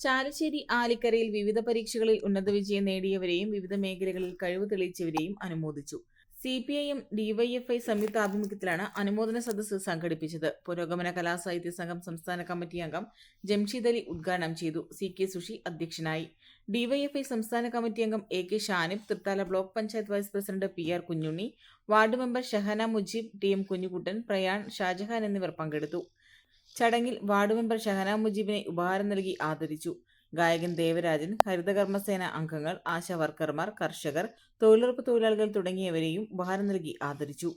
ചാലശ്ശേരി ആലിക്കരയിൽ വിവിധ പരീക്ഷകളിൽ ഉന്നത വിജയം നേടിയവരെയും വിവിധ മേഖലകളിൽ കഴിവ് തെളിയിച്ചവരെയും അനുമോദിച്ചു. C P I M DYFI സംയുക്ത ആഭിമുഖ്യത്തിലാണ് അനുമോദന സദസ്സ് സംഘടിപ്പിച്ചത്. പുരോഗമന കലാസാഹിത്യ സംഘം സംസ്ഥാന കമ്മിറ്റി അംഗം ജംഷീദ് അലി ഉദ്ഘാടനം ചെയ്തു. സി കെ സുഷി അധ്യക്ഷനായി. ഡിവൈഎഫ്ഐ സംസ്ഥാന കമ്മിറ്റി അംഗം A K Shanib Thrithala block panchayat vice president P R Kunjunni ward member Shahana Mujeeb T M Kunjukuttan Prayan Shahjahan എന്നിവർ പങ്കെടുത്തു. ചടങ്ങിൽ വാർഡ് മെമ്പർ ഷഹനാ മുജീബിനെ ഉപഹാരം നൽകി ആദരിച്ചു. ഗായകൻ ദേവരാജൻ ഹരിതകർമ്മസേന അംഗങ്ങൾ ആശാ വർക്കർമാർ കർഷകർ തൊഴിലുറപ്പ് തൊഴിലാളികൾ തുടങ്ങിയവരെയും ഉപഹാരം നൽകി ആദരിച്ചു.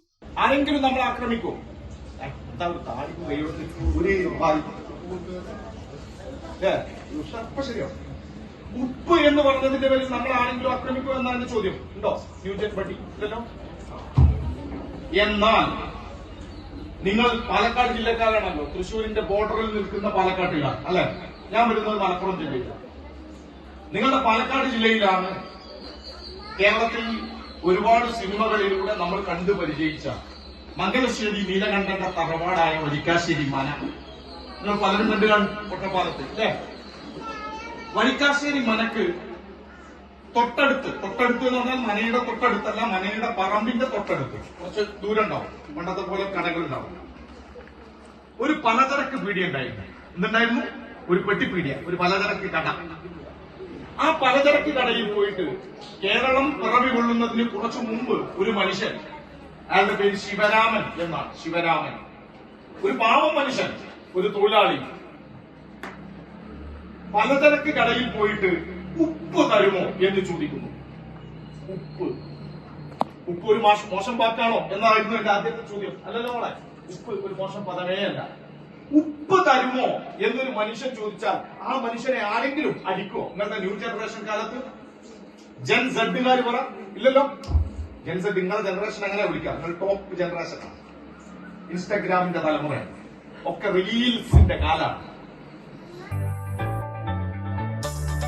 ആരെങ്കിലും നമ്മൾ ആക്രമിക്കും? ഉപ്പ് എന്ന് പറഞ്ഞതിന്റെ പേരിൽ നമ്മൾ ആരെങ്കിലും ആക്രമിക്കുമോ എന്നാണ് ചോദ്യം. ഉണ്ടോ? ന്യൂജൻ പട്ടി. ഇല്ലല്ലോ? എന്നാൽ നിങ്ങൾ പാലക്കാട് ജില്ലക്കാരാണല്ലോ. തൃശ്ശൂരിന്റെ ബോർഡറിൽ നിൽക്കുന്ന പാലക്കാട്ടിലാണ് അല്ലെ? ഞാൻ വരുന്നത് മലപ്പുറം ജില്ലയിലാണ്. നിങ്ങളുടെ പാലക്കാട് ജില്ലയിലാണ് കേരളത്തിൽ ഒരുപാട് സിനിമകളിലൂടെ നമ്മൾ കണ്ടു പരിചയിച്ച മംഗലശ്ശേരി നീലകണ്ഠന്റെ തറവാടായ വരിക്കാശ്ശേരി മന. നിങ്ങൾ പലരും കണ്ടു കാണും ഒറ്റപ്പാലത്ത് അല്ലേ? വരിക്കാശ്ശേരി മനക്ക് തൊട്ടടുത്ത് തൊട്ടടുത്ത് എന്ന് പറഞ്ഞാൽ മനയുടെ തൊട്ടടുത്തല്ല മനയുടെ പറമ്പിന്റെ തൊട്ടടുത്ത്. കുറച്ച് ദൂരം ഉണ്ടാവും പണ്ടത്തെ പോലെ കടകൾ ഉണ്ടാവും ഒരു പലചരക്ക് പീടിയ ഉണ്ടായിരുന്നു എന്തുണ്ടായിരുന്നു? ഒരു പെട്ടിപ്പീടിയ ഒരു പലചരക്ക് കട. ആ പലചരക്ക് കടയിൽ പോയിട്ട് കേരളം പിറവി കൊള്ളുന്നതിന് കുറച്ചു മുമ്പ് ഒരു മനുഷ്യൻ അയാളുടെ പേര് ശിവരാമൻ എന്നാണ് ശിവരാമൻ. ഒരു പാവം മനുഷ്യൻ ഒരു തൊഴിലാളി. പലചരക്ക് കടയിൽ പോയിട്ട് തരുമോ എന്ന് ചോദിക്കുന്നു. ഉപ്പ്. ഉപ്പ് ഒരു മോശം വാക്കാണോ എന്നായിരുന്നു എന്റെ ആദ്യത്തെ ചോദ്യം. അല്ലല്ലോ മോളെ ഉപ്പ് ഒരു മോശം പദമേ അല്ല. ഉപ്പ് തരുമോ എന്നൊരു മനുഷ്യൻ ചോദിച്ചാൽ ആ മനുഷ്യനെ ആരെങ്കിലും അടിക്കോ ഇന്നത്തെ ന്യൂ ജനറേഷൻ കാലത്ത്? ജൻ സെഡുകാർ പറ ഇല്ലല്ലോ? ജൻ സെഡ് നിങ്ങളുടെ ജനറേഷൻ അങ്ങനെ വിളിക്കാം. നിങ്ങൾ ടോപ്പ് ജനറേഷൻ ഇൻസ്റ്റാഗ്രാമിന്റെ തലമുറ ഒക്കെ റീൽസിന്റെ കാലാണ്.